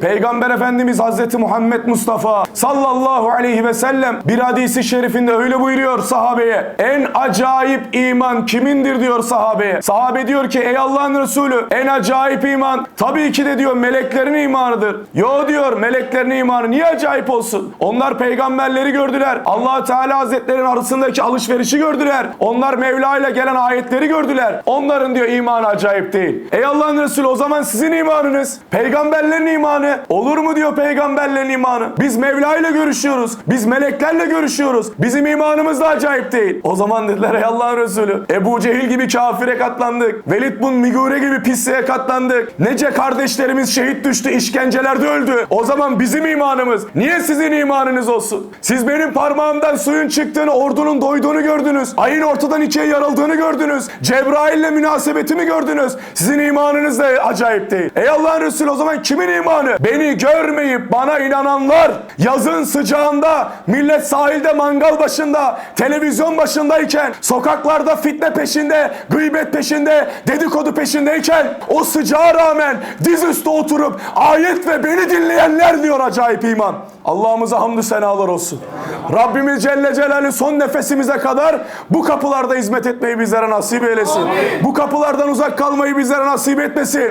Peygamber Efendimiz Hazreti Muhammed Mustafa sallallahu aleyhi ve sellem bir hadisi şerifinde öyle buyuruyor sahabeye. En acayip iman kimindir diyor sahabeye. Sahabe diyor ki ey Allah'ın Resulü en acayip iman tabii ki de diyor meleklerin imanıdır. Yo diyor meleklerin imanı niye acayip olsun? Onlar peygamberleri gördüler. allah Teala Hazretlerinin arasındaki alışverişi gördüler. Onlar Mevla ile gelen ayetleri gördüler. Onların diyor imanı acayip değil. Ey Allah'ın Resulü o zaman sizin imanınız, peygamberlerin imanı olur mu diyor peygamberlerin imanı. Biz Mevla ile görüşüyoruz. Biz meleklerle görüşüyoruz. Bizim imanımız da acayip değil. O zaman dediler ey Allah'ın Resulü Ebu Cehil gibi kafire katlandık. Velid bin Migure gibi pisliğe katlandık. Nece kardeşlerimiz şehit düştü, işkencelerde öldü. O zaman bizim imanımız. Niye sizin imanınız olsun? Siz benim parmağımdan suyun çıktığını, ordunun doyduğunu gördünüz. Ayın ortadan ikiye yarıldığını gördünüz. Cebrail'le münasebetimi gördünüz. Sizin imanınız da acayip değil. Ey Allah'ın Resulü o zaman kimin imanı? Beni görmeyip bana inananlar yazın sıcağında millet sahilde mangal başında televizyon başındayken sokaklarda fitne peşinde gıybet peşinde dedikodu peşindeyken o sıcağa rağmen dizüstü oturup ayet ve beni dinleyenler diyor acayip iman. Allah'ımıza hamdü senalar olsun. Rabbimiz Celle Celaluhu son nefesimize kadar bu kapılarda hizmet etmeyi bizlere nasip eylesin. Bu kapılardan uzak kalmayı bizlere nasip etmesin.